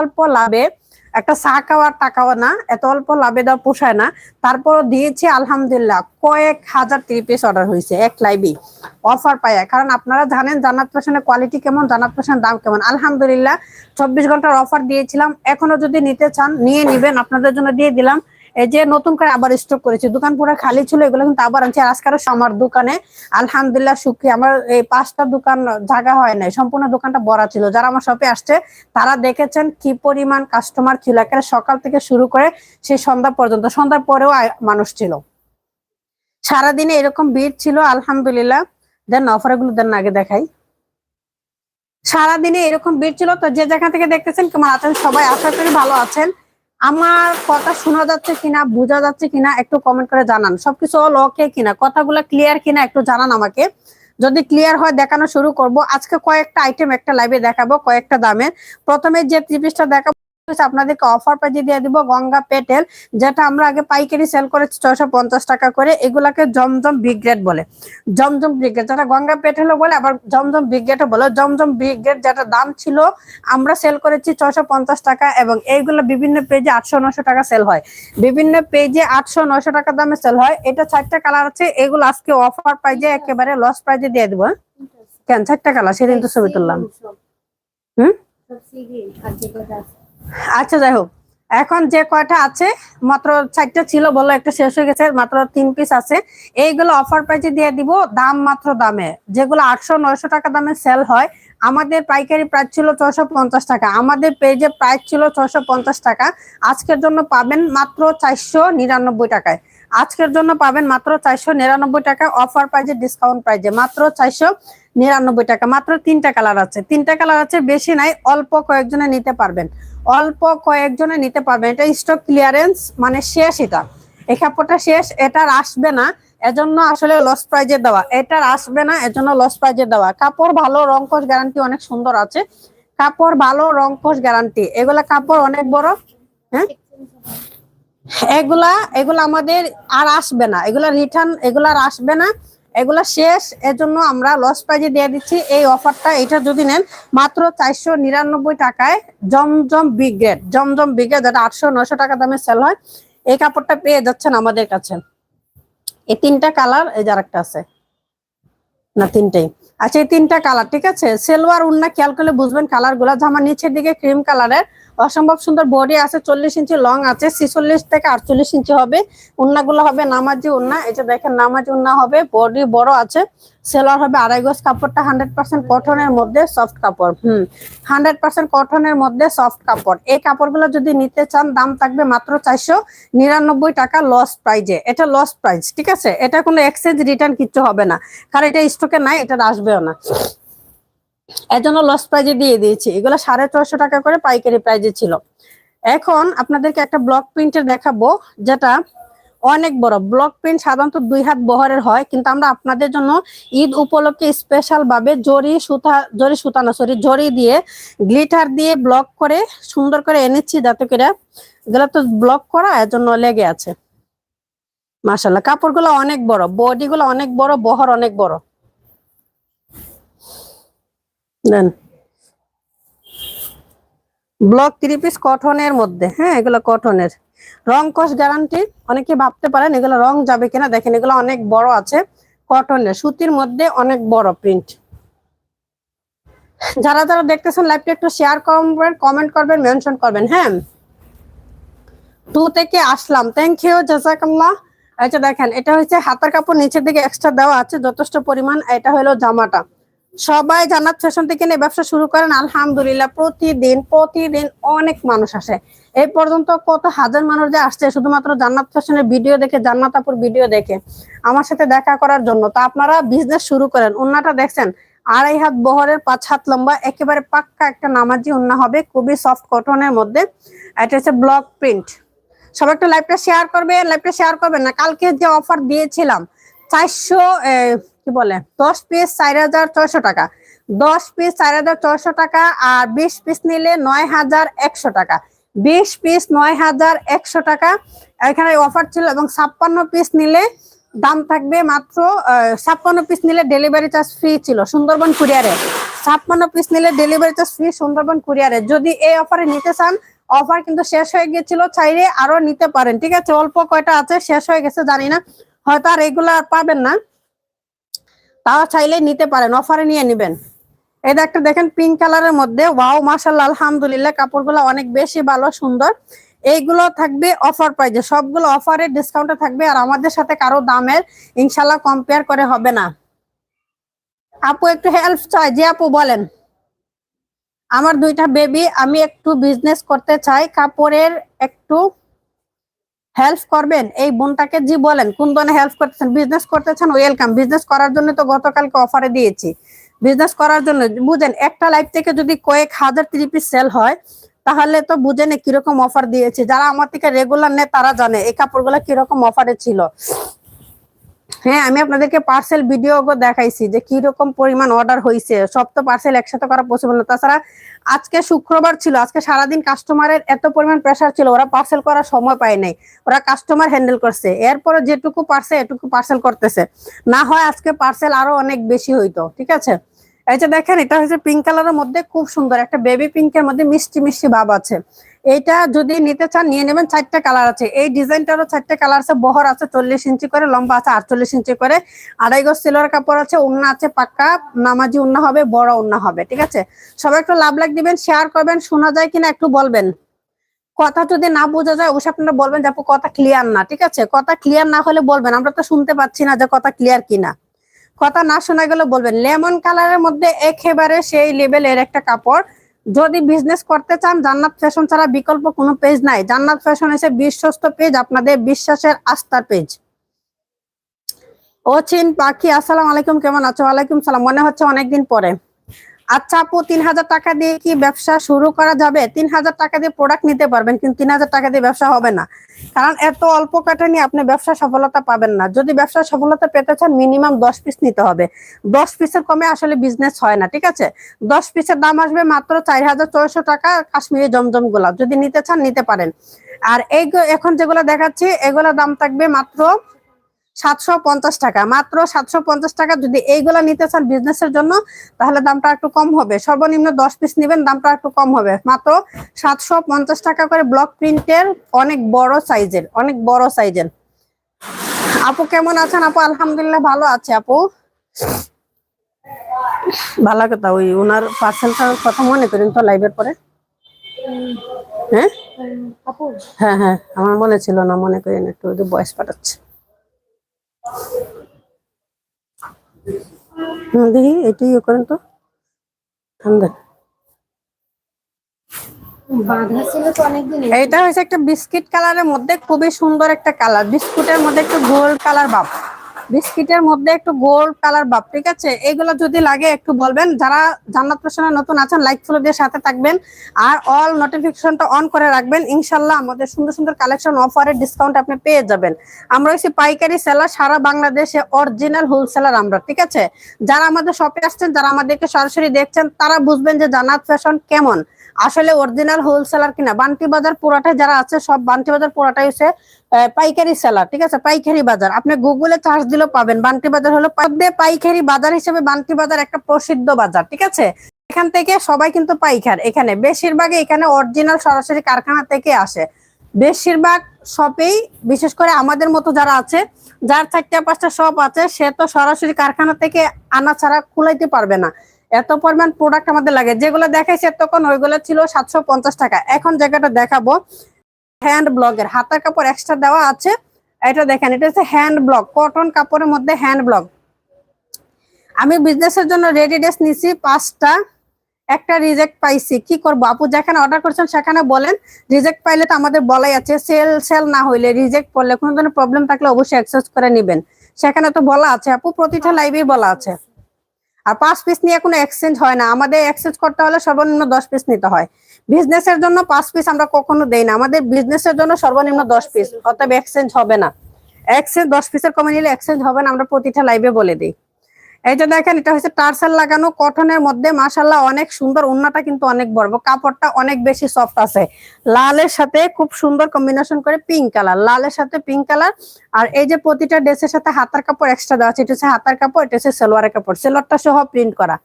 অল্প লাভে একটা চা খাওয়ার টাকাও না, এত অল্প লাভে দেওয়া পোষায় না। তারপর দিয়েছি, আলহামদুলিল্লাহ, কয়েক হাজার থ্রি পিস অর্ডার হয়েছে, এক লাইভে অফার পায় কারণ আপনারা জানেন জানাত পেশনের কোয়ালিটি কেমন জানাত পেশনের দাম কেমন। আলহামদুলিল্লাহ, চব্বিশ ঘণ্টার অফার দিয়েছিলাম। এখনও যদি নিতে চান, নিয়ে নিবেন। আপনাদের জন্য দিয়ে দিলাম। এই যে নতুন করে আবার স্টক করেছি। দোকান পুরো খালি ছিল, এগুলো কিন্তু আবার আনছি। আজকে আমার দোকানে, আলহামদুলিল্লাহ সুখী। আমার এই পাঁচটা দোকান জায়গা হয় নাই। সম্পূর্ণ দোকানটা ভরা ছিল। যারা আমার শপে আসছে, তারা দেখেছেন কি পরিমাণ কাস্টমার ছিল। একেবারে সকাল থেকে শুরু করে সেই সন্ধ্যা পর্যন্ত। সন্ধ্যার পরেও মানুষ ছিল। সারাদিনে এরকম ভিড় ছিল, আলহামদুলিল্লাহ। দেন অফারগুলো দেন আগে দেখাই। সারাদিনে এরকম ভিড় ছিল। তো যে জায়গা থেকে দেখতেছেন, কেমন আছেন? সবাই আশা করি ভালো আছেন। আমার কথা শোনা যাচ্ছে কিনা, বোঝা যাচ্ছে কিনা, একটু কমেন্ট করে জানান। সবকিছু অল ওকে কিনা? কথাগুলো ক্লিয়ার কিনা একটু জানান আমাকে। যদি ক্লিয়ার হয়, দেখানো শুরু করব। আজকে কয়েকটা আইটেম একটা লাইভে দেখাবো, কয়েকটা দামে। প্রথমে যে ত্রিপিসটা দেখাবো হচ্ছে আপনাদেরকে অফার প্রাইজে দিয়ে দিব গঙ্গা পেটেল যেটা আমরা আগে পাইকারি সেল করেছি ছয়শো পঞ্চাশ টাকা করে। এগুলাকে জমজম বিগ্রেড বলে। জমজম ব্রিগেড যেটা গঙ্গা পেটেলও বলে আবার জমজম ব্রিগেডও বলে। জমজম বিগ্রেড যেটা দাম ছিল আমরা সেল করেছি ছয়শো পঞ্চাশ টাকা এবং এইগুলো বিভিন্ন পেজে আটশো নশো টাকা সেল হয়। বিভিন্ন পেজে আটশো নশো টাকা দামে সেল হয়। এটা চারটা কালার আছে এগুলো আজকে অফার প্রাইজে একেবারে লস প্রাইজে দিয়ে দেবো হ্যাঁ? কেন? চারটা কালার সেদিন তো ছবি তুললাম। হুম? আচ্ছা যাই হোক। এখন যে কয়টা আছে, মাত্র চারটা ছিল বলো একটা শেষ হয়ে গেছে, মাত্র তিন পিস আছে। এইগুলো অফার প্রাইজে দিয়ে দিব, দাম মাত্র দামে। যেগুলো আটশো, নয়শো টাকা দামে সেল হয়, আমাদের পাইকারি প্রাইস ছিল ছশো পঞ্চাশ টাকা। আমাদের পেজে প্রাইস ছিল ছশো পঞ্চাশ টাকা। আজকের জন্য পাবেন মাত্র চারশো নিরানব্বই টাকায়। আজকের জন্য পাবেন মাত্র চারশো নিরানব্বই টাকা অফার প্রাইজে ডিসকাউন্ট প্রাইজে মাত্র চারশো নিরানব্বই টাকা। মাত্র তিনটা কালার আছে। তিনটা কালার আছে, বেশি নাই, অল্প কয়েকজনে নিতে পারবেন। অল্প কয়েকজনে নিতে পারবেন। এটা স্টক ক্লিয়ারেন্স মানে শেষ এটা। এই কাপড়টা শেষ, এটার আসবে না। এজন্য আসলে লস প্রাইজে দেওয়া। এটার আসবে না, এজন্য লস প্রাইজে দেওয়া। কাপড় ভালো রংকশ গ্যারান্টি অনেক সুন্দর আছে। কাপড় ভালো রংকশ গ্যারান্টি এগুলা কাপড় অনেক বড় হ্যাঁ? এগুলা এগুলা আমাদের আর আসবে না। এগুলা রিটার্ন এগুলা আসবে না। এগুলা শেষ। এজন্য আমরা লস প্রাইজে দিয়ে দিচ্ছি। এই অফারটা এটা যদি নেন, মাত্র চারশো নিরানব্বই টাকায় Zamzam big grade Zamzam big grade যেটা আটশো নশো টাকা দামে সেল হয়, এই কাপড়টা পেয়ে যাচ্ছেন আমাদের কাছে। এই তিনটা কালার এই যার একটা আছে। না, তিনটাই। আচ্ছা এই তিনটা কালার ঠিক আছে? সেলোয়ার উন্না খেয়াল করলে বুঝবেন কালারগুলা। জামা নিচের দিকে ক্রিম কালারের অসম্ভব সুন্দর বডি আছে, চল্লিশ ইঞ্চি লং আছে, ছিচল্লিশ থেকে আটচল্লিশ ইঞ্চি হবে। উন্নাগুলো হবে নামাজি উন্না এটা দেখেন নামাজি উন্না হবে বডি বড় আছে। সেলার হবে আড়াই গজ কাপড়টা হান্ড্রেড পার্সেন্ট কটনের মধ্যে সফট কাপড়, হুম। হান্ড্রেড পার্সেন্ট কটনের মধ্যে সফট কাপড়। এই কাপড়গুলো যদি নিতে চান, দাম থাকবে মাত্র চারশো নিরানব্বই টাকা লস প্রাইজে এটা লস প্রাইস ঠিক আছে? এটা কোনো এক্সচেঞ্জ রিটার্ন কিচ্ছু হবে না। কারণ এটা স্টকে নাই, এটা আসবেও না। এর জন্য লস প্রাইজে দিয়ে দিয়েছি। এগুলো সাড়ে ছশো টাকা করে পাইকারি প্রাইজে ছিল। এখন আপনাদেরকে একটা ব্লক প্রিন্টের দেখাবো, যেটা অনেক বড়। ব্লক প্রিন্ট সাধারণত দুই হাত বহরের হয়, কিন্তু আমরা আপনাদের জন্য ঈদ উপলক্ষে স্পেশাল ভাবে জরি সুতা জরি সুতা না সরি জরি দিয়ে গ্লিটার দিয়ে ব্লক করে সুন্দর করে এনেছি যাতে করে এগুলো তো ব্লক করা এর জন্য লেগে আছে। মাসাল্লাহ কাপড়গুলো অনেক বড় বডি গুলো অনেক বড়, বহর অনেক বড়। দেন। ব্লক থ্রি পিস কটনের মধ্যে হ্যাঁ এগুলো কটনের রং কস গ্যারান্টি অনেকে ভাবতে পারেন এগুলো রং যাবে কিনা। দেখেন, এগুলো অনেক বড় আছে কটনের সুতির মধ্যে অনেক বড় প্রিন্ট যারা যারা দেখতেছেন লাইভটা একটু শেয়ার করবেন কমেন্ট করবেন মেনশন করবেন হ্যাঁ। টু থেকে আসলাম। থ্যাংক ইউ জাজাকাল্লাহ। আচ্ছা দেখেন, এটা হচ্ছে হাতার কাপড় নিচের দিকে এক্সট্রা দেওয়া আছে, যথেষ্ট পরিমাণ। এটা হলো জামাটা। সবাই জান্নাত ফ্যাশন থেকে নিয়ে ব্যবসা শুরু করেন, আলহামদুলিল্লাহ, প্রতিদিন প্রতিদিন অনেক মানুষ আসে। এই পর্যন্ত কত হাজার মানুষ যে আসছে, শুধুমাত্র জান্নাত ফ্যাশনের ভিডিও দেখে, জান্নাত আপুর ভিডিও দেখে, আমার সাথে দেখা করার জন্য। তো আপনারা বিজনেস শুরু করেন। উন্নাটা দেখছেন, আড়াই হাত বহরের পাঁচ হাত লম্বা, একেবারে পাক্কা একটা নামাজি উন্না হবে, খুবই সফট কটনের মধ্যে। এটা হচ্ছে ব্লক প্রিন্ট সবাই একটু লাইভটা শেয়ার করবে লাইভটা শেয়ার করবেন না। কালকে যে অফার দিয়েছিলাম, চারশো কি বলে? দশ পিস চার হাজার ছয়শো টাকা। দশ পিস চার হাজার ছয়শো টাকা আর বিশ পিস নিলে নয় হাজার একশো টাকা। বিশ পিস নয় হাজার একশো টাকা। এখানে অফার ছিল এবং ছাপ্পান্ন পিস নিলে দাম থাকবে মাত্র ছাপ্পান্ন পিস নিলে ডেলিভারি চার্জ ফ্রি ছিল সুন্দরবন কুরিয়ারে ছাপ্পান্ন পিস নিলে ডেলিভারি চার্জ ফ্রি সুন্দরবন কুরিয়ারে যদি এই অফারে নিতে চান অফার কিন্তু শেষ হয়ে গেছিল চাইলে আরও নিতে পারেন। ঠিক আছে, অল্প কয়টা আছে, শেষ হয়ে গেছে, জানি না। হয়তো আর এগুলো পাবেন না। তাও চাইলে নিতে পারেন অফারে নিয়ে নেবেন। এটা একটা দেখেন পিঙ্ক কালারের মধ্যে ওয়াও মাশাল্লাহ আলহামদুলিল্লাহ, কাপড়গুলো অনেক বেশি ভালো, সুন্দর। এইগুলো থাকবে অফার প্রাইজে সবগুলো অফারে ডিসকাউন্টে থাকবে, আর আমাদের সাথে কারও দামের ইনশাল্লাহ কম্পেয়ার করে হবে না। আপু, একটু হেল্প চাই যে আপু, বলেন। আমার দুইটা বেবি আমি একটু বিজনেস করতে চাই, কাপড়ের একটু হেল্প করবেন, এই বোনটাকে জি বলেন, কোন ধরনের হেল্প করতেছেন? বিজনেস করতেছেন ওয়েলকাম বিজনেস করার জন্য তো গতকালকে অফারে দিয়েছি। বিজনেস করার জন্য, বুঝেন, একটা লাইফ থেকে যদি কয়েক হাজার থ্রি পিস সেল হয়, তাহলে তো বুঝেন কীরকম অফার দিয়েছে। যারা আমার থেকে রেগুলার নেয়, তারা জানে এই কাপড়গুলো কীরকম অফারে ছিল। হ্যাঁ আমি আপনাদেরকে পার্সেল ভিডিও দেখাইছি যে কি রকম পরিমাণ অর্ডার হয়েছে সব তো পার্সেল একসাথে করা পসিবল না। তাছাড়া আজকে শুক্রবার ছিল, আজকে সারাদিন কাস্টমারের এত পরিমাণ প্রেশার ছিল, ওরা পার্সেল করার সময় পায় নাই। ওরা কাস্টমার হ্যান্ডেল করছে। এরপরে যেটুকু পারছে এটুকু পার্সেল করতেছে। না হয় আজকে পার্সেল আরও অনেক বেশি হইতো, ঠিক আছে? এই যে দেখেন, এটা হচ্ছে পিঙ্ক কালারের মধ্যে খুব সুন্দর, একটা বেবি পিঙ্কের মধ্যে মিষ্টি মিষ্টি ভাব আছে। এইটা যদি নিতে চান, নিয়ে নেবেন চারটে কালার আছে। এই ডিজাইনটারও চারটে কালার আছে, বহর আছে চল্লিশ ইঞ্চি করে, লম্বা আছে আটচল্লিশ ইঞ্চি করে। আড়াই গজ সিলোর কাপড় আছে, উন্না আছে পাক্কা, নামাজি উন্না হবে, বড় উন্না হবে, ঠিক আছে? সবাই একটু লাভ লাগ দিবেন শেয়ার করবেন, শোনা যায় কিনা একটু বলবেন। কথা যদি না বোঝা যায়, অবশ্যই আপনারা বলবেন যে কথা ক্লিয়ার না। ঠিক আছে? কথা ক্লিয়ার না হলে বলবেন, আমরা তো শুনতে পাচ্ছি না যে, কথা ক্লিয়ার কিনা। কথা না শোনা গেলে বলবেন। লেমন কালারের মধ্যে একেবারে সেই লেভেলের একটা কাপড়। যদি বিজনেস করতে চান, জান্নাত ফ্যাশন ছাড়া বিকল্প কোনো পেজ নাই। জান্নাত ফ্যাশন এসে বিশ্বস্ত পেজ আপনাদের বিশ্বাসের আস্থার পেজ ও চিন পাখি, আসসালাম আলাইকুম, কেমন আছো? আলাইকুম সালাম। মনে হচ্ছে অনেকদিন পরে। আচ্ছা আপু, তিন হাজার টাকা দিয়ে কি ব্যবসা শুরু করা যাবে? তিন হাজার টাকা দিয়ে প্রোডাক্ট নিতে পারবেন, কিন্তু তিন হাজার টাকা দিয়ে ব্যবসা হবে না। কারণ এত অল্প কাটা নিয়ে আপনি ব্যবসা সফলতা পাবেন না। যদি ব্যবসা সফলতা পেতে চান মিনিমাম দশ পিস নিতে হবে। দশ পিসের কমে আসলে বিজনেস হয় না, ঠিক আছে? দশ পিসের দাম আসবে মাত্র চার হাজার ছয়শো টাকা কাশ্মীরি জমজম গোলাপ যদি নিতে চান, নিতে পারেন। আর এই এখন যেগুলো দেখাচ্ছি এগুলো দাম থাকবে মাত্র সাতশো পঞ্চাশ টাকা। মাত্র সাতশো পঞ্চাশ টাকা যদি এইগুলা নিতে চান বিজনেসের জন্য তাহলে দামটা একটু কম হবে। সর্বনিম্ন দশ পিস নেবেন দামটা একটু কম হবে। মাত্র সাতশো পঞ্চাশ টাকা করে ব্লক প্রিন্টের অনেক বড় সাইজের অনেক বড় সাইজের আপু কেমন আছেন? আপু আলহামদুলিল্লাহ ভালো আছে। আপু? ভালো কথা ওই ওনার পার্সেলটার কথা মনে করেন তো লাইভের পরে? হ্যাঁ? হ্যাঁ হ্যাঁ আমার মনে ছিল না মনে করেন একটু বয়স পাঠাচ্ছে। দেখি এটি ইয়ে করেন তো। ঠান্ডা এইটা হচ্ছে একটা বিস্কিট কালারের মধ্যে খুবই সুন্দর একটা কালার। বিস্কুটের মধ্যে একটু গোল্ড কালার ভাব বিস্কিটের মধ্যে একটু গোল্ড কালার ভাব ঠিক আছে? এগুলো যদি লাগে একটু বলবেন। যারা জান্নাত ফ্যাশনে নতুন আছেন লাইক ফলো দিয়ে সাথে থাকবেন। আর অল নোটিফিকেশনটা অন করে রাখবেন। ইনশাল্লাহ আমাদের সুন্দর সুন্দর কালেকশন অফারের ডিসকাউন্ট আপনি পেয়ে যাবেন। আমরা হচ্ছে পাইকারি সেলার সারা বাংলাদেশে অরিজিনাল হোলসেলার আমরা, ঠিক আছে? যারা আমাদের শপে আসছেন, যারা আমাদেরকে সরাসরি দেখছেন, তারা বুঝবেন যে জান্নাত ফ্যাশন কেমন। আসলে অরিজিনাল হোলসেলার কিনা, বান্টি বাজার পুরাটাই যারা আছে, সব বান্টি বাজার পুরাটাই হচ্ছে পাইকারি সেলার ঠিক আছে? পাইকারি বাজার। আপনি গুগলে চার্জ দিলেও পাবেন, বান্টি বাজার হলো পাইকারি বাজার হিসেবে বান্টি বাজার একটা প্রসিদ্ধ বাজার, ঠিক আছে? এখান থেকে সবাই কিন্তু পাইকার, এখানে। বেশিরভাগ এখানে অরিজিনাল সরাসরি কারখানা থেকে আসে। বেশিরভাগ শপেই বিশেষ করে আমাদের মতো যারা আছে, যার চারটা পাঁচটা শপ আছে, সে তো সরাসরি কারখানা থেকে আনা ছাড়া খুলাইতে পারবে না। এত পরিমাণ প্রোডাক্ট আমাদের লাগে। যেগুলো দেখাইছে তখন ওইগুলো ছিল সাতশো পঞ্চাশ টাকা। এখন জায়গাটা দেখাবো। হ্যান্ড ব্লগের হাতার কাপড় এক্সট্রা দেওয়া আছে। এটা দেখেন, এটা হচ্ছে হ্যান্ড ব্লগ কটন কাপড়ের মধ্যে হ্যান্ড ব্লগ আমি বিজনেসের জন্য রেডি ড্রেস নিছি পাঁচটা। একটা রিজেক্ট পাইছি। কি করব? আপু যেখানে অর্ডার করছেন সেখানে বলেন। রিজেক্ট পাইলে তো আমাদের বলাই আছে। সেল সেল না হইলে রিজেক্ট করলে কোনো ধরনের প্রবলেম থাকলে অবশ্যই অ্যাক্সেস করে নেবেন। সেখানে তো বলা আছে আপু, প্রতিটা লাইভেই বলা আছে। আর পাঁচ পিস নিয়ে কোনো এক্সচেঞ্জ হয় না। আমাদের এক্সচেঞ্জ করতে হলে সর্বনিম্ন দশ পিস নিতে হয়। বিজনেসের জন্য পাঁচ পিস আমরা কখনো দেই না। আমাদের বিজনেসের জন্য সর্বনিম্ন দশ পিস অতএব এক্সচেঞ্জ হবে না। এক্সচেঞ্জ দশ পিসের কমে নিলে এক্সচেঞ্জ হবে না, আমরা প্রতিটা লাইভে বলে দিই। এই যে দেখেন, এটা হচ্ছে টার্সেল লাগানো, কটনের মধ্যে মাসাল্লাহ অনেক সুন্দর, উন্নাটা কিন্তু অনেক বড়। কাপড়টা অনেক বেশি সফট আছে। লালের সাথে খুব সুন্দর কম্বিনেশন করে পিঙ্ক কালার লালের সাথে পিঙ্ক কালার আর এই যে প্রতিটা ড্রেসের সাথে হাতার কাপড় এক্সট্রা দেওয়া আছে, এটা হচ্ছে হাতার কাপড়, এটা হচ্ছে সেলোয়ারের কাপড়। সেলোয়ারটা সহ প্রিন্ট করা।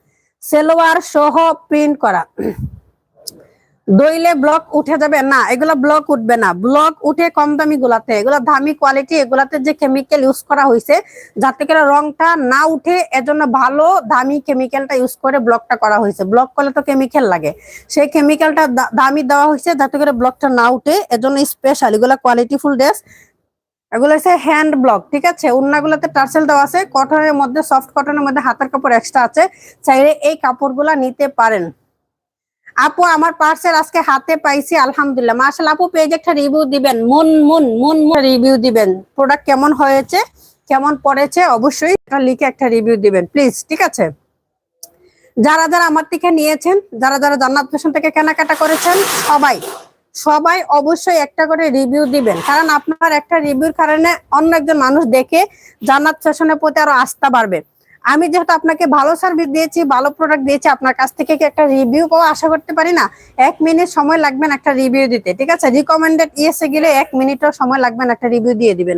সেলোয়ার সহ প্রিন্ট করা। দইলে ব্লক উঠে যাবে, না, এগুলা ব্লক উঠবে না। ব্লক উঠে কম দামি গুলাতে এগুলো দামি কোয়ালিটি এগুলাতে যে কেমিক্যাল ইউজ করা হয়েছে যাতে করে রংটা না উঠে এজন্য ভালো দামি কেমিক্যালটা ইউজ করে ব্লকটা করা হয়েছে ব্লক করলে তো কেমিক্যাল লাগে। সেই কেমিক্যালটা দামি দেওয়া হয়েছে যাতে করে ব্লকটা না উঠে, এজন্য স্পেশাল এগুলো কোয়ালিটি ফুল ড্রেস এগুলো হচ্ছে হ্যান্ড ব্লক ঠিক আছে? উন্নাগুলোতে টার্সেল দেওয়া আছে কটনের মধ্যে সফট কটনের মধ্যে হাতের কাপড় এক্সট্রা আছে, চাইলে এই কাপড়গুলা নিতে পারেন। আপু, আমার পার্সেল আজকে হাতে পাইছি, আলহামদুলিল্লাহ। মার্শাল আপু পেজ একটা রিভিউ দিবেন। মন মন মন মন রিভিউ দিবেন। প্রোডাক্ট কেমন হয়েছে, কেমন পড়েছে, অবশ্যই লিখে একটা রিভিউ দিবেন প্লিজ ঠিক আছে? যারা যারা আমার থেকে নিয়েছেন, যারা যারা জান্নাত ফ্যাশন থেকে কেনাকাটা করেছেন, সবাই সবাই অবশ্যই একটা করে রিভিউ দিবেন। কারণ আপনার একটা রিভিউর কারণে অন্য একজন মানুষ দেখে জান্নাত ফ্যাশনের প্রতি আরও আস্থা বাড়বে। আমি যেহেতু আপনাকে ভালো সার্ভিস দিয়েছি, ভালো প্রোডাক্ট দিয়েছি, আপনার কাছ থেকে কি একটা রিভিউ পাওয়া আশা করতে পারি না? এক মিনিট সময় লাগবে না একটা রিভিউ দিতে, ঠিক আছে? রিকমেন্ডেড ইয়েসে গেলে এক মিনিটও সময় লাগবে না একটা রিভিউ দিয়ে দিবেন।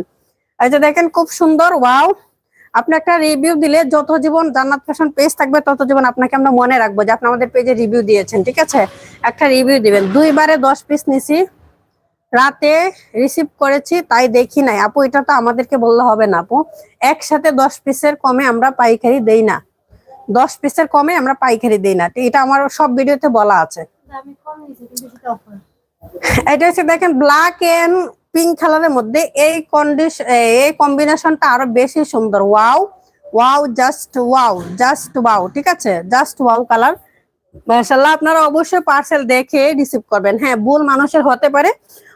এই যে দেখেন, খুব সুন্দর ওয়াও আপনি একটা রিভিউ দিলে যত জীবন জান্নাত ফ্যাশন পেজ থাকবে, তত জীবন আপনাকে আমরা মনে রাখব যে আপনি আমাদের পেজে রিভিউ দিয়েছেন, ঠিক আছে? একটা রিভিউ দিবেন। দুইবারে দশ পিস নিছি। রাতে রিসিভ করেছি, তাই দেখি নাই। আপু, এটা তো আমাদেরকে বললে হবে না, আপু। একসাথে দশ পিসের কমে আমরা পাইকারি দেই না। দশ পিসের কমে আমরা পাইকারি দেই না। এটা আমার সব ভিডিওতে বলা আছে। এটা হচ্ছে দেখেন ব্ল্যাক এন্ড পিঙ্ক কালারের মধ্যে এই কন্ডিশন এই কম্বিনেশনটা আরও বেশি সুন্দর। Wow wow just wow just wow ঠিক আছে? জাস্ট ওয়াও কালার মাশাআল্লাহ, আপনারা অবশ্যই পার্সেল দেখে রিসিভ করবেন। হ্যাঁ ভুল মানুষের হতে পারে।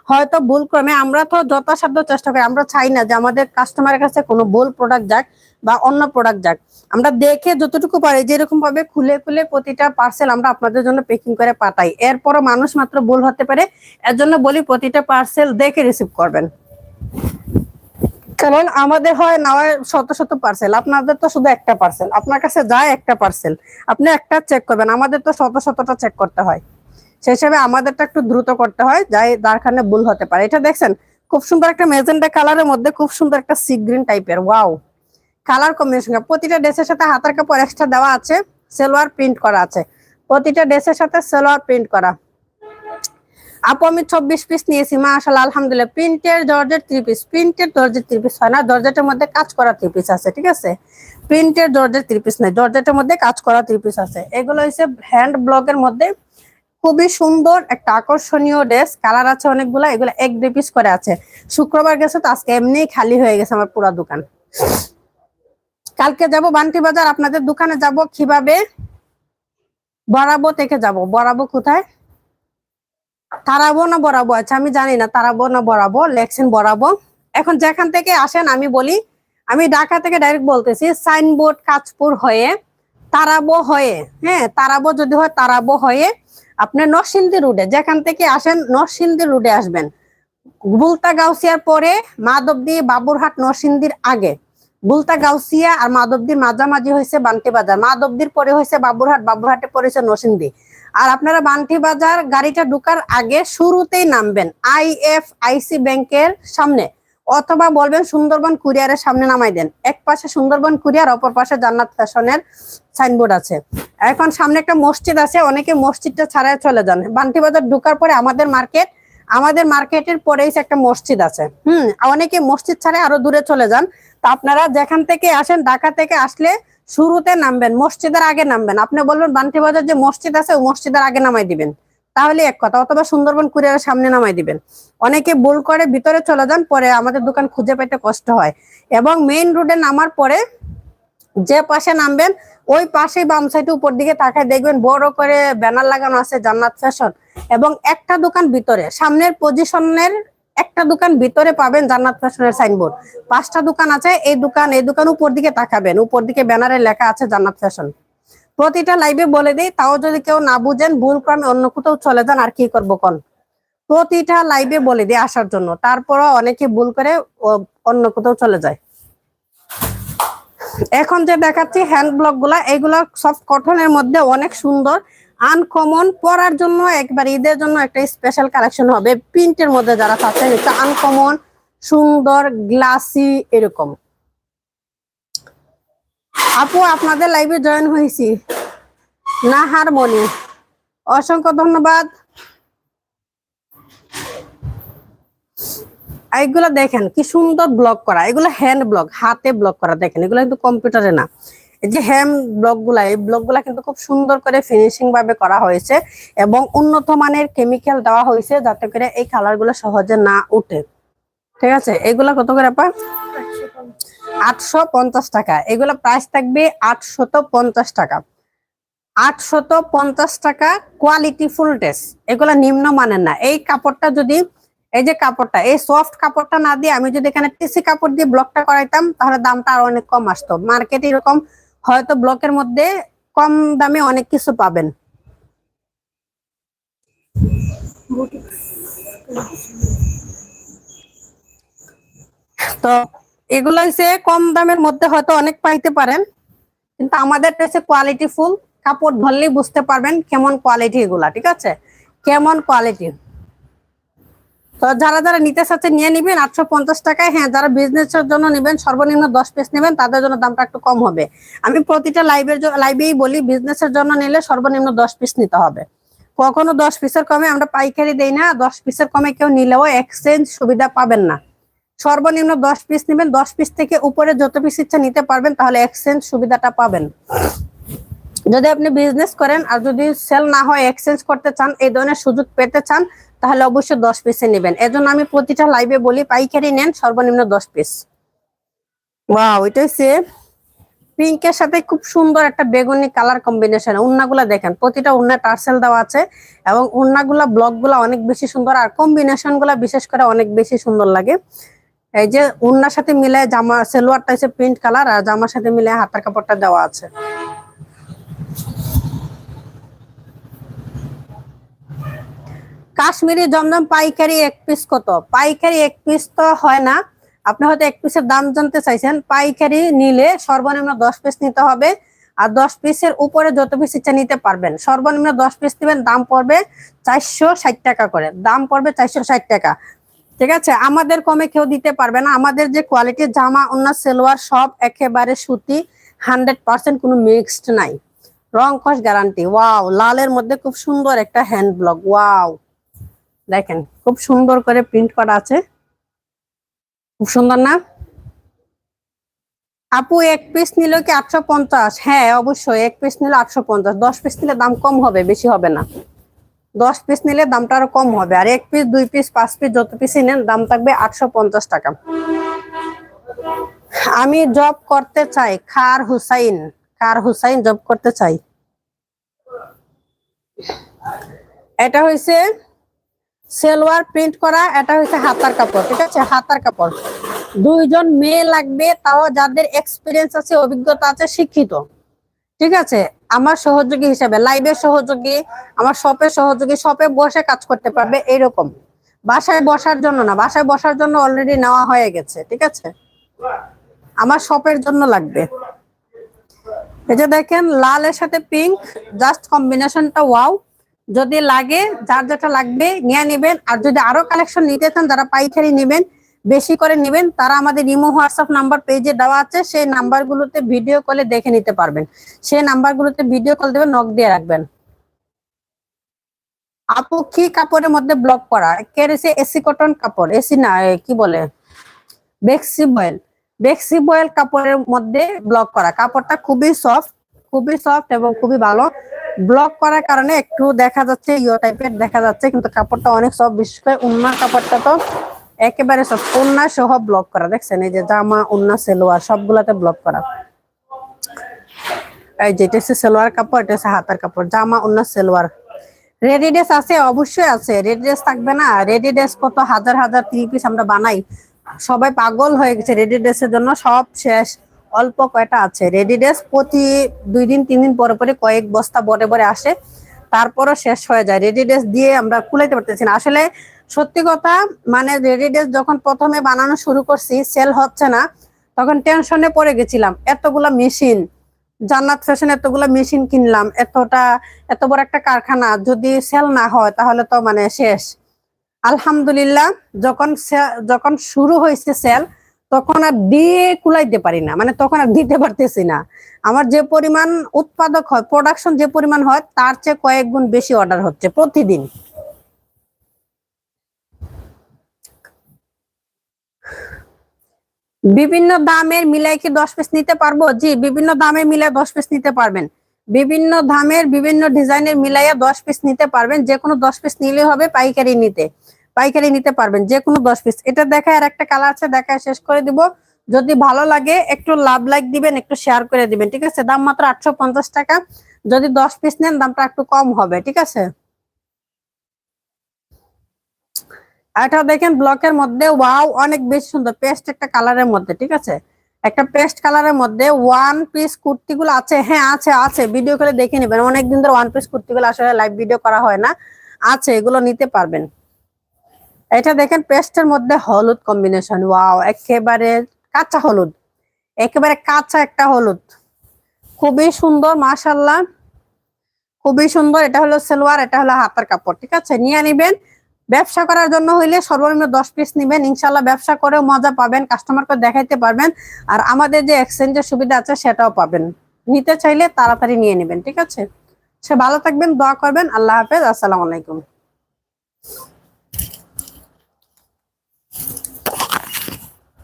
হয়তো ভুল ক্রমে আমরা তো যথাসাধ্য চেষ্টা করি, আমরা চাই না যে আমাদের কাস্টমারের কাছে কোনো ভুল প্রোডাক্ট যাক বা অন্য প্রোডাক্ট যাক। আমরা দেখে যতটুকু পারি যেরকম ভাবে খুলে খুলে প্রতিটা পার্সেল আমরা আপনাদের জন্য প্যাকিং করে পাঠাই। এরপরও মানুষ মাত্র ভুল হতে পারে এর জন্য বলি প্রতিটা পার্সেল দেখে রিসিভ করবেন। কারণ আমাদের হয় না হয় শত শত পার্সেল আপনাদের তো শুধু একটা পার্সেল আপনার কাছে যায় একটা পার্সেল আপনি একটা চেক করবেন, আমাদের তো শত শতটা চেক করতে হয়। সেই হিসাবে আমাদেরটা একটু দ্রুত করতে হয়, যাই যার কারণে ভুল হতে পারে। এটা দেখছেন, খুব সুন্দর একটা মেজেন্টা কালারের মধ্যে খুব সুন্দর একটা সি গ্রিন টাইপের ওয়াও কালার কম্বিনেশন প্রতিটা ড্রেসের সাথে হাতার কাপড় এক্সট্রা দেওয়া আছে, সেলোয়ার প্রিন্ট করা আছে। প্রতিটা ড্রেসের সাথে সেলোয়ার প্রিন্ট করা। আপু, আমি চব্বিশ পিস নিয়েছি মাশাল্লাহ আলহামদুলিল্লাহ। প্রিন্টের জর্জের থ্রি পিস প্রিন্টের জর্জের থ্রি পিস হয় না জর্জেটের মধ্যে কাজ করা থ্রি পিস আছে, ঠিক আছে? প্রিন্টের জর্জের থ্রি পিস নেই জর্জেটের মধ্যে কাজ করা থ্রি পিস আছে। এগুলো হচ্ছে হ্যান্ড ব্লকের মধ্যে খুবই সুন্দর, একটা আকর্ষণীয় ড্রেস কালার আছে অনেকগুলো, এগুলো এক দুই পিস করে আছে। শুক্রবার গেছে তো আজকে এমনি খালি হয়ে গেছে আমার পুরো দোকান। কালকে যাব বান্টি বাজার, আপনাদের দোকানে যাব কীভাবে? বরাবো থেকে যাব। বরাবো কোথায়? তারাবো না বরাবো? আছে আমি জানি না, তারাবো না বরাবো, লেখছেন বরাবো। এখন যেখান থেকে আসেন, আমি বলি, আমি ঢাকা থেকে ডাইরেক্ট বলতেছি সাইনবোর্ড কাজপুর হয়ে তারাবো হয়ে হ্যাঁ তারাবো যদি হয় তারাবো হয়ে আপনি নরসিংদী রুটে যেখান থেকে আসেন নরসিংদী রুটে আসবেন। বুলতা গাউসিয়ার পরে মাধবদী বাবুরহাট নরসিংদীর আগে। বুলতা গাউসিয়া আর মাধবদীর মাঝামাঝি হয়েছে বান্টি বাজার। মাধবদীর পরে হয়েছে বাবুরহাট, বাবুরহাটে পড়েছে নরসিংদী। আর আপনারা বান্টি বাজার গাড়িটা ঢুকার আগে শুরুতেই নামবেন আই এফ আইসি ব্যাংকের সামনে। অথবা বলবেন সুন্দরবন কুরিয়ারের সামনে নামাই দেন। এক পাশে সুন্দরবন কুরিয়ার, অপর পাশে জান্নাত ফ্যাশনের সাইনবোর্ড আছে। এখন সামনে একটা মসজিদ আছে, অনেকে মসজিদটা ছাড়াই চলে যান। বান্টি বাজার ঢুকার পরে আমাদের মার্কেট, আমাদের মার্কেটের পরেই একটা মসজিদ আছে। হুম, অনেকে মসজিদ ছাড়া আরও দূরে চলে যান। তা আপনারা যেখান থেকে আসেন, ঢাকা থেকে আসলে শুরুতে নামবেন, মসজিদের আগে নামবেন। আপনি বলবেন বান্টি বাজার যে মসজিদ আছে ওই মসজিদের আগে নামাই দিবেন। তাহলে এক কথা, অথবা সুন্দরবন কুরিয়ার সামনে নামাই দিবেন। অনেকে ভুল করে ভিতরে চলে যান, পরে আমাদের দোকান খুঁজে পেতে কষ্ট হয়। এবং মেইন রোডে নামার পরে যে পাশে নামবেন, ওই পাশে বাম সাইডে উপর দিকে তাকায় দেখবেন বড় করে ব্যানার লাগানো আছে জান্নাত ফ্যাশন। এবং একটা দোকান ভিতরে, সামনের পজিশনের একটা দোকান ভিতরে পাবেন জান্নাত ফ্যাশনের সাইনবোর্ড পাঁচটা দোকান আছে, এই দোকান এই দোকান উপর দিকে তাকাবেন, উপর দিকে ব্যানারে লেখা আছে জান্নাত ফ্যাশন। প্রতিটা লাইভে বলে দিই, তাও যদি কেউ না বুঝেন, ভুল ক্রমে অন্য কোথাও চলে যান, আর কি করব কোন? প্রতিটা লাইভে বলে দিই আসার জন্য, তারপরও অনেকে ভুল করে অন্য কোথাও চলে যায়। এখন যে দেখাচ্ছি হ্যান্ড ব্লকগুলা, এগুলা সফট কটনের মধ্যে অনেক সুন্দর আনকমন পরার জন্য একবার ঈদের জন্য একটা স্পেশাল কালেকশন হবে প্রিন্টের মধ্যে যারা এটা আনকমন সুন্দর গ্লাসি এরকম। আপু, আপনাদের লাইভে জয়েন হয়েছি। না হারমোনি অসংখ্য ধন্যবাদ। এইগুলো দেখেন, কি সুন্দর ব্লক করা। এগুলো হ্যান্ড ব্লক হাতে ব্লক করা। দেখেন, এগুলো কিন্তু কম্পিউটারে না। যে হ্যান্ড ব্লকগুলা, এই ব্লকগুলা কিন্তু খুব সুন্দর করে ফিনিশিং ভাবে করা হয়েছে এবং উন্নত মানের কেমিক্যাল দেওয়া হয়েছে যাতে করে এই কালারগুলো সহজে না উঠে। ঠিক আছে? এগুলা কত করে পা আটশো পঞ্চাশ টাকা। এগুলো প্রাইস থাকবে আটশত পঞ্চাশ টাকা। আটশত পঞ্চাশ টাকা কোয়ালিটি ফুল ড্রেস এগুলা নিম্ন মানের না। এই কাপড়টা যদি, এই যে কাপড়টা, এই সফট কাপড়টা না দিয়ে আমি যদি এখানে টিসি কাপড় দিয়ে ব্লকটা করাইতাম, তাহলে দামটা আরও অনেক কম আসতো। মার্কেটে এরকম, হয়তো ব্লকের মধ্যে কম দামে অনেক কিছু পাবেন। তো এগুলো হচ্ছে কম দামের মধ্যে হয়তো অনেক পাইতে পারেন, কিন্তু আমাদের কাছে কোয়ালিটি ফুল, কাপড় ধরলেই বুঝতে পারবেন কেমন কোয়ালিটি এগুলা, ঠিক আছে? কেমন কোয়ালিটি তো যারা যারা নিতে চাচ্ছে নিয়ে নিবেন, আটশো পঞ্চাশ টাকায় হ্যাঁ যারা বিজনেসের জন্য নেবেন, সর্বনিম্ন দশ পিস নেবেন, তাদের জন্য দামটা একটু কম হবে। আমি প্রতিটা লাইভের লাইভেই বলি বিজনেসের জন্য নিলে সর্বনিম্ন দশ পিস নিতে হবে। কখনো দশ পিসের কমে আমরা পাইকারি দেই না, দশ পিসের কমে কেউ নিলেও এক্সচেঞ্জ সুবিধা পাবেন না। সর্বনিম্ন দশ পিস নেবেন। দশ পিস থেকে উপরে যত পিস ইচ্ছা নিতে পারবেন, তাহলে এক্সচেঞ্জ সুবিধাটা পাবেন। যদি আপনি বিজনেস করেন আর যদি সেল না হয় এক্সচেঞ্জ করতে চান, এই ধরনের সুযোগ পেতে চান, তাহলে অবশ্যই দশ পিসে নেবেন। এজন্য আমি প্রতিটা লাইভে বলি, পাইকারি নেন, সর্বনিম্ন দশ পিস ওয়াও এটা হচ্ছে পিঙ্কের সাথে খুব সুন্দর একটা বেগুনি কালার কম্বিনেশন উন্নাগুলা দেখেন, প্রতিটা উন্না টার্সেল দেওয়া আছে এবং উন্নাগুলা ব্লকগুলা অনেক বেশি সুন্দর, আর কম্বিনেশনগুলা বিশেষ করে অনেক বেশি সুন্দর লাগে। এই যে উন্নার সাথে মিলে জামা, সেলোয়ারটা হচ্ছে প্রিন্ট কালার আর জামার সাথে মিলে হাতার কাপড়টা দেওয়া আছে। কাশ্মীরি জমজম পাইকারি এক পিস কত? পাইকারি এক পিস তো হয় না। আপনি হয়তো এক পিসের দাম জানতে চাইছেন। পাইকারি নিলে সর্বনিম্ন দশ পিস নিতে হবে আর দশ পিসের উপরে যত পিস ইচ্ছা নিতে পারবেন। সর্বনিম্ন দশ পিস নেবেন দাম পড়বে চারশো ষাট টাকা করে। দাম পড়বে চারশো ষাট টাকা। ঠিক আছে? আমাদের কমে কেউ দিতে পারবে না। আমাদের যে কোয়ালিটির জামা অন্য সেলোয়ার সব একেবারে সুতি হান্ড্রেড পার্সেন্ট কোনো মিক্সড নাই। রং কস গ্যারান্টি ওয়াও লালের মধ্যে খুব সুন্দর একটা হ্যান্ড ব্লক ওয়াও দেখেন, খুব সুন্দর করে প্রিন্ট করা আছে। খুব সুন্দর না? আপু, এক পিস নিল কি আটশো পঞ্চাশ? হ্যাঁ অবশ্যই। এক পিস নিলে আটশো পঞ্চাশ। দশ পিস নিলে দাম কম হবে, বেশি হবে না। দশ পিস নিলে দামটা আরও কম হবে। আর এক পিস দুই পিস পাঁচ পিস যত পিসই নেন, দাম থাকবে আটশো পঞ্চাশ টাকা। আমি জব করতে চাই খার হুসাইন। খার হুসাইন জব করতে চাই। এটা হয়েছে সেলোয়ার প্রিন্ট করা, এটা হচ্ছে হাতার কাপড়, ঠিক আছে? হাতার কাপড়। দুইজন মেয়ে লাগবে, তাও যাদের এক্সপিরিয়েন্স আছে, অভিজ্ঞতা আছে, শিক্ষিত। ঠিক আছে? আমার সহযোগী হিসাবে লাইভের সহযোগী, আমার শপের সহযোগী শপে বসে কাজ করতে পারবে এরকম। বাসায় বসার জন্য না, বাসায় বসার জন্য অলরেডি নেওয়া হয়ে গেছে, ঠিক আছে? আমার শপের জন্য লাগবে। এই যে দেখেন, লালের সাথে পিঙ্ক জাস্ট কম্বিনেশনটা ওয়াও যদি লাগে, যার যেটা লাগবে, নিয়ে নেবেন। আর যদি আরও কালেকশন নিতে চান, যারা পাইকারি নেবেন বেশি করে নেবেন, তারা আমাদের ইমো, হোয়াটসঅ্যাপ নাম্বার পেজে দেওয়া আছে, সেই নাম্বারগুলোতে ভিডিও কলে দেখে নিতে পারবেন। সেই নাম্বারগুলোতে ভিডিও কল দেবেন নক দিয়ে রাখবেন। আপু, কি কাপড়ের মধ্যে ব্লক করা? কেরেছে এসি কটন কাপড়, এসি না কি বলে? বেক্সি বয়েল। বেক্সি বয়েল কাপড়ের মধ্যে ব্লক করা। কাপড়টা খুবই সফট খুবই সফট এবং খুবই ভালো। ব্লক করার কারণে একটু দেখা যাচ্ছে, ইয়ো টাইপের দেখা যাচ্ছে, কিন্তু কাপড়টা অনেক সফট বিশেষ করে উন্নার কাপড়টা তো একেবারে সব উন্না সহ ব্লক করা, দেখছেন? এই যে জামা উন্না সেলোয়ার, সবগুলাতে ব্লক করা। এই যে এটা হচ্ছে সেলোয়ার কাপড়, এটা হচ্ছে হাতার কাপড়, জামা উন্না সেলোয়ার। রেডি ড্রেস আছে? অবশ্যই আছে। রেডি ড্রেস থাকবে না? রেডি ড্রেস কত? হাজার হাজার থ্রি পিস আমরা বানাই। সবাই পাগল হয়ে গেছে রেডি ড্রেসের জন্য। সব শেষ। অল্প কয়টা আছে? রেডি ড্রেস প্রতি দুই দিন, তিন দিন পরে পরে কয়েক বস্তা বরে বরে আসে। তারপরও শেষ হয়ে যায়। রেডি ড্রেস দিয়ে আমরা কুলাইতে পারতেছি না। আসলে সত্যি কথা মানে রেডি ড্রেস যখন প্রথমে বানানো শুরু করছি সেল হচ্ছে না, তখন টেনশনে পড়ে গেছিলাম। এতগুলা মেশিন জান্নাত ফ্যাশন এতগুলা মেশিন কিনলাম, এতটা, এত বড় একটা কারখানা, যদি সেল না হয়, তাহলে তো মানে শেষ। আলহামদুলিল্লাহ, যখন যখন শুরু হয়েছে সেল তখন আর দিয়ে কুলাইতে পারি না মানে তখন আর দিতে পারতেছি না। আমার যে পরিমাণ উৎপাদক হয় প্রোডাকশন যে পরিমাণ হয়, তার চেয়ে কয়েক গুণ বেশি অর্ডার হচ্ছে প্রতিদিন। বিভিন্ন দামের মিলাই কি দশ পিস নিতে পারব? জি, বিভিন্ন দামে মিলাই দশ পিস নিতে পারবেন। বিভিন্ন দামের বিভিন্ন ডিজাইনের মিলাইয়া দশ পিস নিতে পারবেন। যে কোনো দশ পিস নিলে হবে পাইকারি নিতে। পাইকারি নিতে পারবেন যে কোনো দশ পিস এটা দেখায় আর একটা কালার আছে, দেখায় শেষ করে দিব। যদি ভালো লাগে, একটু লাভ লাইক দিবেন, একটু শেয়ার করে দিবেন, ঠিক আছে? দাম মাত্র আটশো পঞ্চাশ টাকা। যদি দশ পিস নেন, দামটা একটু কম হবে, ঠিক আছে আর এটা দেখেন ব্লকের মধ্যে, ওয়াও, অনেক বেশি সুন্দর পেস্ট একটা কালারের মধ্যে, ঠিক আছে? একটা পেস্ট কালারের মধ্যে ওয়ান পিস কুর্তিগুলো আছে। হ্যাঁ আছে আছে ভিডিও করে দেখে নেবেন। অনেকদিন ধরে ওয়ান পিস কুর্তিগুলো আসলে লাইভ ভিডিও করা হয় না। আছে, এগুলো নিতে পারবেন। এটা দেখেন পেস্টের মধ্যে হলুদ কম্বিনেশন ওয়াও, একেবারে কাঁচা হলুদ। একেবারে কাঁচা একটা হলুদ। খুবই সুন্দর মাশাল্লাহ খুবই সুন্দর, এটা হলো সেলোয়ার, এটা হলো হাতার কাপড়, ঠিক আছে? নিয়ে নিবেন। ব্যবসা করার জন্য হইলে সর্বনিম্ন দশ পিস নেবেন। ইনশাল্লাহ ব্যবসা করেও মজা পাবেন কাস্টমারকে দেখাইতে পারবেন, আর আমাদের যে এক্সচেঞ্জের সুবিধা আছে সেটাও পাবেন। নিতে চাইলে তাড়াতাড়ি নিয়ে নেবেন, ঠিক আছে? সে ভালো থাকবেন, দোয়া করবেন, আল্লাহ হাফেজ, আসসালামু আলাইকুম।